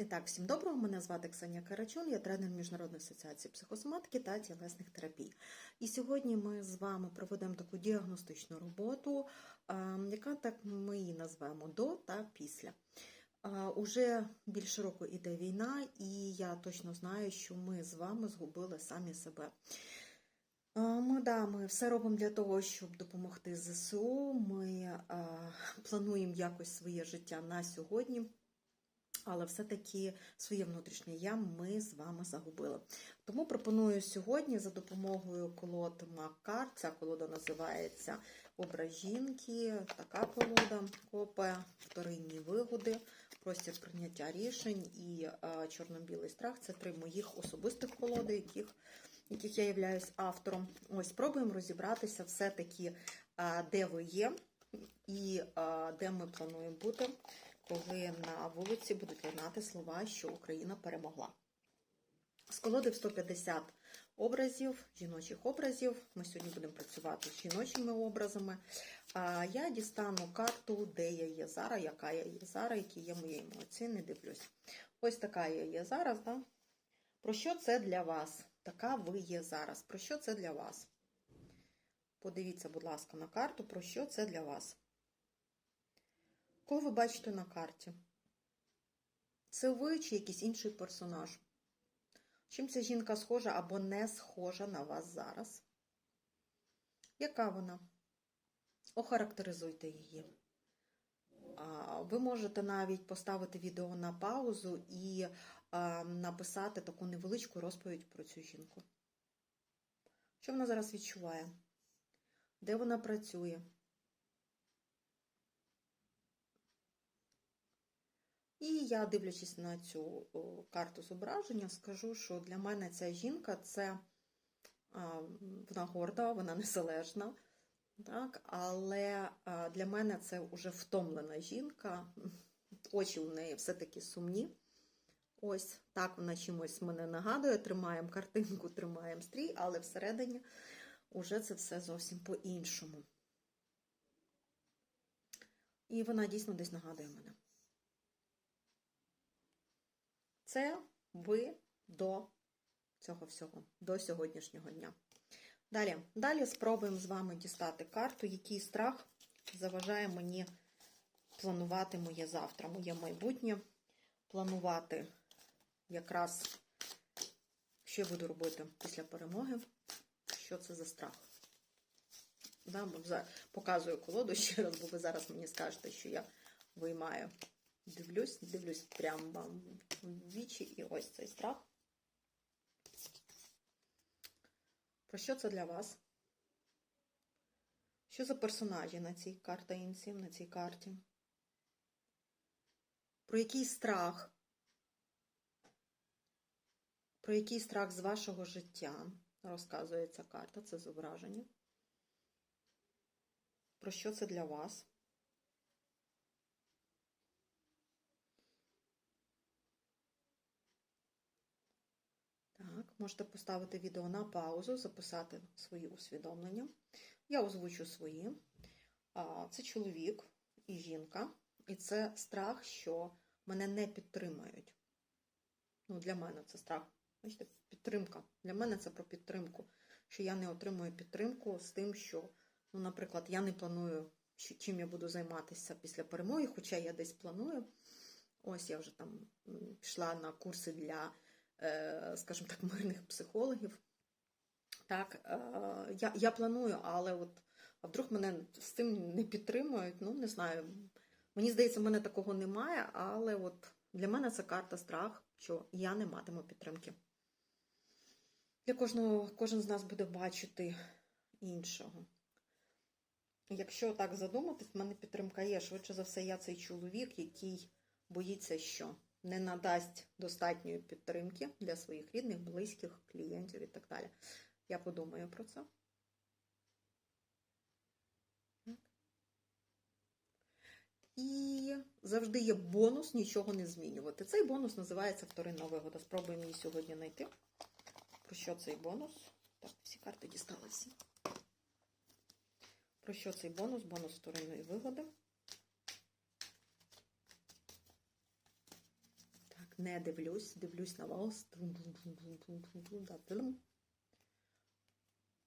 І так, всім доброго. Мене звати Ксенія Карачун, я тренер Міжнародної асоціації психосоматики та тілесних терапій. І сьогодні ми з вами проведемо таку діагностичну роботу, е, яка так ми її назвемо до та після. Е, Уже більше року іде війна, і я точно знаю, що ми з вами згубили самі себе. Е, Ми, да, ми все робимо для того, щоб допомогти ЗСУ. Ми плануємо якось своє життя на сьогодні. Але все-таки своє внутрішнє я ми з вами загубили. Тому пропоную сьогодні за допомогою колод Маккар. Ця колода називається Образ жінки. Така колода копе, вторинні вигоди, простір прийняття рішень і е, чорно-білий страх. Це три моїх особистих колоди, яких, яких я являюсь автором. Ось спробуємо розібратися все-таки, е, де ви є і е, де ми плануємо бути коли на вулиці будуть лунати слова, що Україна перемогла. З колоди в 150 образів, жіночих образів. Ми сьогодні будемо працювати з жіночими образами. А я дістану карту, де я є зараз, яка я є зараз, які є мої емоції, не дивлюсь. Ось така я є зараз. Да? Про що це для вас? Така ви є зараз. Про що це для вас? Подивіться, будь ласка, на карту, про що це для вас. Кого ви бачите на карті? Це ви чи якийсь інший персонаж? Чим ця жінка схожа або не схожа на вас зараз? Яка вона? Охарактеризуйте її. Ви можете навіть поставити відео на паузу і написати таку невеличку розповідь про цю жінку. Що вона зараз відчуває? Де вона працює? І я, дивлячись на цю карту зображення, скажу, що для мене ця жінка це вона горда, вона незалежна, так? але для мене це вже втомлена жінка, очі у неї все-таки сумні. Ось так вона чимось мене нагадує, тримаємо картинку, тримаємо стрій, але всередині вже це все зовсім по-іншому. І вона дійсно десь нагадує мене. Це ви до цього всього, до сьогоднішнього дня. Далі, далі спробуємо з вами дістати карту, який страх заважає мені планувати моє завтра, моє майбутнє, планувати якраз, що я буду робити після перемоги, що це за страх. Да, Показую колоду ще раз, бо ви зараз мені скажете, що я виймаю. Дивлюсь, дивлюсь прямо вам в вічі і ось цей страх. Про що це для вас? Що за персонажі на цій картинці, на цій карті? Про який страх? Про який страх з вашого життя розказує ця карта, це зображення? Про що це для вас? Так, можете поставити відео на паузу, записати свої усвідомлення. Я озвучу свої. Це чоловік і жінка, і це страх, що мене не підтримають. Ну, Для мене це страх. Бачите, підтримка. Для мене це про підтримку. Що я не отримую підтримку з тим, що, ну, наприклад, я не планую, чим я буду займатися після перемоги, хоча я десь планую. Ось я вже там пішла на курси для скажімо так, мирних психологів. Так, я я планую, але от, а вдруг мене з цим не підтримують, ну, не знаю. Мені здається, в мене такого немає, але от для мене це карта страх, що я не матиму підтримки. Для кожного, кожен з нас буде бачити іншого. Якщо так задуматись, в мене підтримка є. Швидше за все, я цей чоловік, який боїться, що не надасть достатньої підтримки для своїх рідних, близьких, клієнтів і так далі. Я подумаю про це. І завжди є бонус нічого не змінювати. Цей бонус називається вторинна вигода. Спробуємо її сьогодні знайти. Про що цей бонус? Так, всі карти дісталися. Про що цей бонус? Бонус вторинної вигоди. Не дивлюсь, дивлюсь на вас.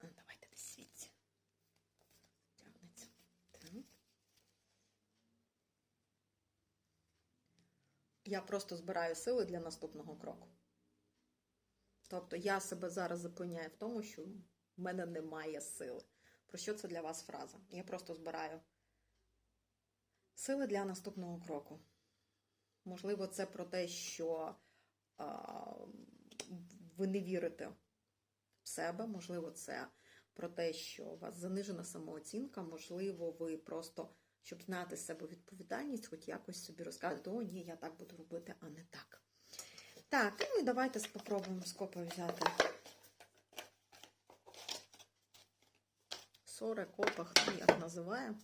Давайте десь звідси. Тягнеться. Я просто збираю сили для наступного кроку. Тобто я себе зараз запевняю в тому, що в мене немає сили. Про що це для вас фраза? Я просто збираю сили для наступного кроку. Можливо, це про те, що ви не вірите в себе, можливо, це про те, що у вас занижена самооцінка, можливо, ви просто, щоб зняти з себе відповідальність, хоч якось собі розказуєте, о, ні, я так буду робити, а не так. Так, ну і давайте спробуємо з копа взяти. Соре, копа, хто як називає.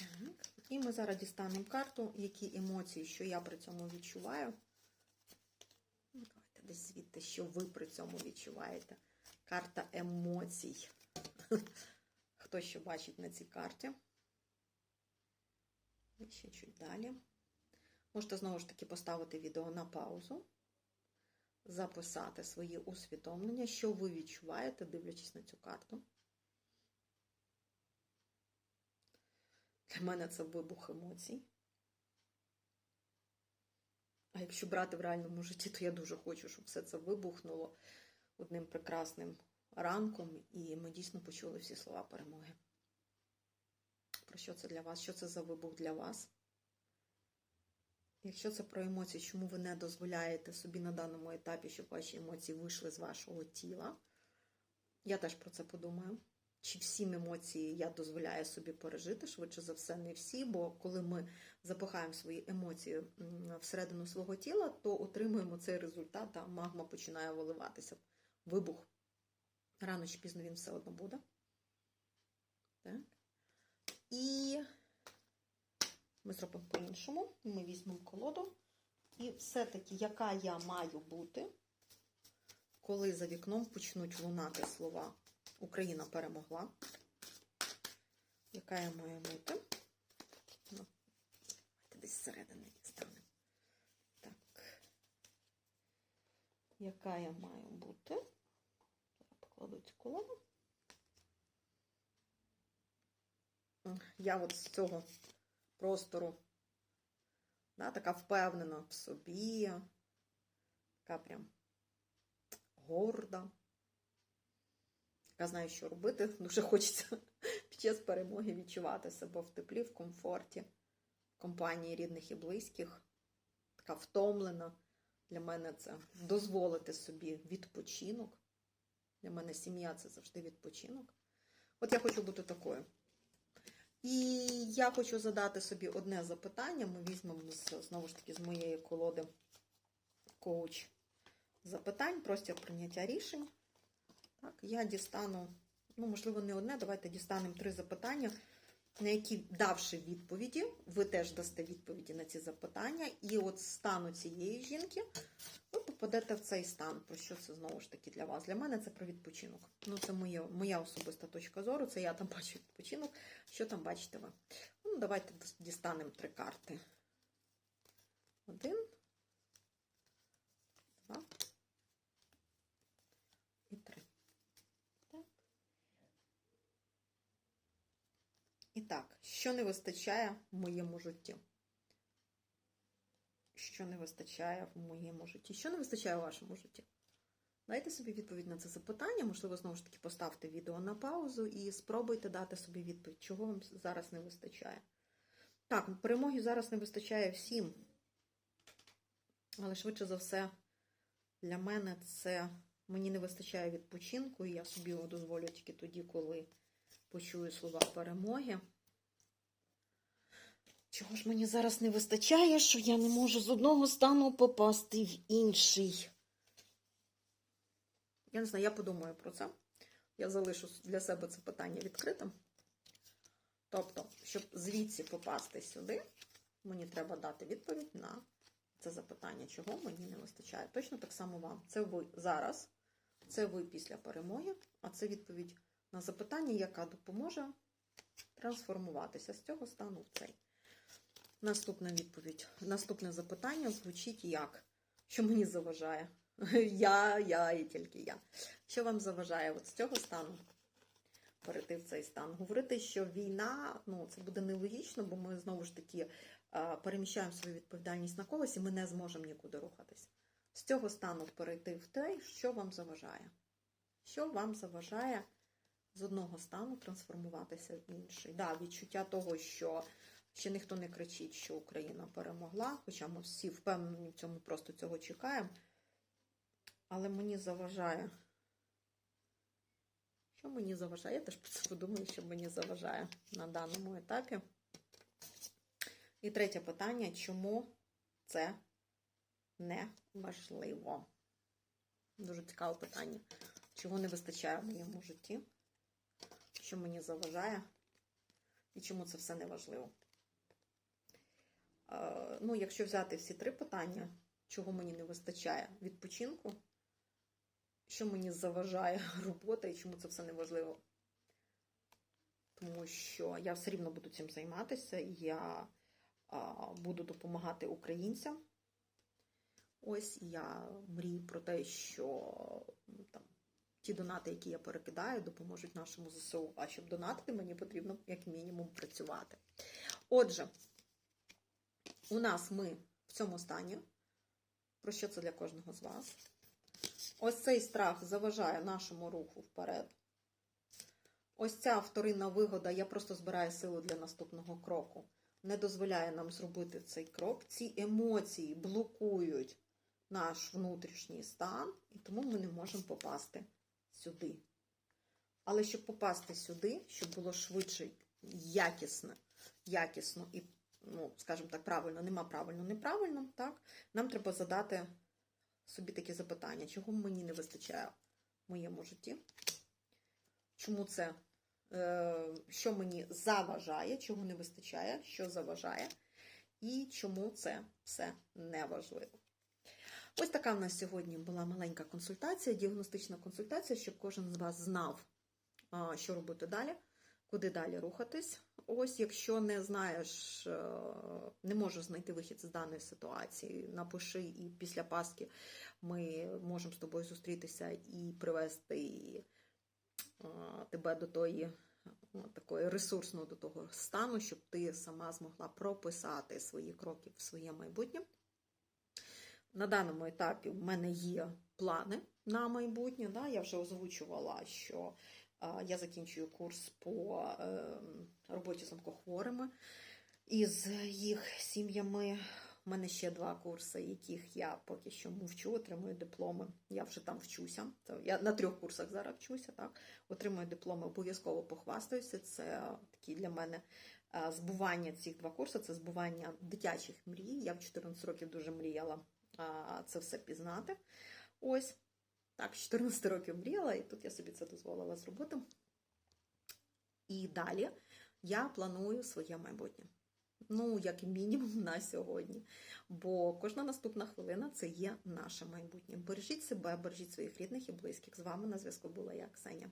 Так, і ми зараз дістанемо карту, які емоції, що я при цьому відчуваю. Ну, Давайте десь звідти, що ви при цьому відчуваєте. Карта емоцій. Хто що бачить на цій карті? І ще чуть далі. Можете знову ж таки поставити відео на паузу, записати свої усвідомлення, що ви відчуваєте, дивлячись на цю карту. Для мене це вибух емоцій. А якщо брати в реальному житті, то я дуже хочу, щоб все це вибухнуло одним прекрасним ранком, і ми дійсно почули всі слова перемоги. Про що це для вас? Що це за вибух для вас? Якщо це про емоції, чому ви не дозволяєте собі на даному етапі, щоб ваші емоції вийшли з вашого тіла? Я теж про це подумаю. Чи всі емоції я дозволяю собі пережити? Швидше за все, не всі, бо коли ми запихаємо свої емоції всередину свого тіла, то отримуємо цей результат, а магма починає виливатися. Вибух. Рано чи пізно він все одно буде. Так. І ми зробимо по-іншому. Ми візьмемо колоду. І все-таки, яка я маю бути, коли за вікном почнуть лунати слова Україна перемогла. Яка я маю бути? Ну, десь зсередини дістанемо. Так. Яка я маю бути? Зараз покладу цю колоду. Я от з цього простору, да, така впевнена в собі, така прям горда, яка знає, що робити. Дуже хочеться під час перемоги відчувати себе в теплі, в комфорті, в компанії рідних і близьких, така втомлена. Для мене це дозволити собі відпочинок. Для мене сім'я це завжди відпочинок. От я хочу бути такою. І я хочу задати собі одне запитання. Ми візьмемо знову ж таки з моєї колоди коуч запитань, простір прийняття рішень. Так, я дістану, ну, можливо, не одне, давайте дістанемо три запитання, на які, давши відповіді, ви теж дасте відповіді на ці запитання. І от стану цієї жінки ви попадете в цей стан. Про що це знову ж таки для вас? Для мене це про відпочинок. Ну, це моє, моя особиста точка зору, це я там бачу відпочинок. Що там бачите ви? Ну, давайте дістанемо три карти. Один, два і три. Так. І так, що не вистачає в моєму житті? Що не вистачає в моєму житті? Що не вистачає у вашому житті? Дайте собі відповідь на це запитання, можливо, знову ж таки поставте відео на паузу і спробуйте дати собі відповідь, чого вам зараз не вистачає. Так, перемоги зараз не вистачає всім. Але швидше за все, для мене це мені не вистачає відпочинку, і я собі його дозволю тільки тоді, коли почую слова перемоги. Чого ж мені зараз не вистачає, що я не можу з одного стану попасти в інший? Я не знаю, я подумаю про це. Я залишу для себе це питання відкритим. Тобто, щоб звідси попасти сюди, мені треба дати відповідь на це запитання, чого мені не вистачає. Точно так само вам. Це ви зараз, це ви після перемоги, а це відповідь на запитання, яка допоможе трансформуватися з цього стану в цей. Наступна відповідь. Наступне запитання звучить як? Що мені заважає? Я, я і тільки я. Що вам заважає от з цього стану перейти в цей стан? Говорити, що війна, ну це буде нелогічно, бо ми знову ж таки переміщаємо свою відповідальність на когось і ми не зможемо нікуди рухатись. З цього стану перейти в той, що вам заважає? Що вам заважає з одного стану трансформуватися в інший? Да, відчуття того, що ще ніхто не кричить, що Україна перемогла, хоча ми всі впевнені в цьому, просто цього чекаємо. Але мені заважає. Що мені заважає? Я теж подумаю, що мені заважає на даному етапі. І третє питання: чому це не важливо? Дуже цікаве питання. Чого не вистачає в моєму житті? Що мені заважає? І чому це все не важливо? Е, Ну, якщо взяти всі три питання, чого мені не вистачає відпочинку, що мені заважає робота і чому це все не важливо? Тому що я все рівно буду цим займатися, я буду допомагати українцям. Ось я мрію про те, що там, ті донати, які я перекидаю, допоможуть нашому ЗСУ. А щоб донатити, мені потрібно як мінімум працювати. Отже, у нас ми в цьому стані. Про що це для кожного з вас? Ось цей страх заважає нашому руху вперед. Ось ця вторинна вигода, я просто збираю силу для наступного кроку. Не дозволяє нам зробити цей крок. Ці емоції блокують наш внутрішній стан, і тому ми не можемо попасти сюди. Але щоб попасти сюди, щоб було швидше, якісно, якісно і, ну, скажімо так, правильно, нема правильно, неправильно, так, нам треба задати собі такі запитання, чого мені не вистачає в моєму житті? Чому це, е, що мені заважає, чого не вистачає, що заважає, і чому це все не важливо. Ось така в нас сьогодні була маленька консультація, діагностична консультація, щоб кожен з вас знав, що робити далі, куди далі рухатись. Ось, якщо не знаєш, е, не можеш знайти вихід з даної ситуації, напиши, і після Пасхи ми можемо з тобою зустрітися і привести е, тебе до тої е, такої ресурсного до того стану, щоб ти сама змогла прописати свої кроки в своє майбутнє. На даному етапі в мене є плани на майбутнє. Да? Я вже озвучувала, що я закінчую курс по е, роботі з онкохворими із їх сім'ями. У мене ще два курси, яких я поки що мовчу, отримую дипломи. Я вже там вчуся. Я на трьох курсах зараз вчуся. Так отримую дипломи, обов'язково похвастаюся. Це такі для мене е, збування цих два курси. Це збування дитячих мрій. Я в 14 років дуже мріяла це все пізнати. Ось так, 14 років мріяла, і тут я собі це дозволила зробити. І далі я планую своє майбутнє. Ну, як мінімум на сьогодні. Бо кожна наступна хвилина це є наше майбутнє. Бережіть себе, бережіть своїх рідних і близьких. З вами на зв'язку була я, Ксеня.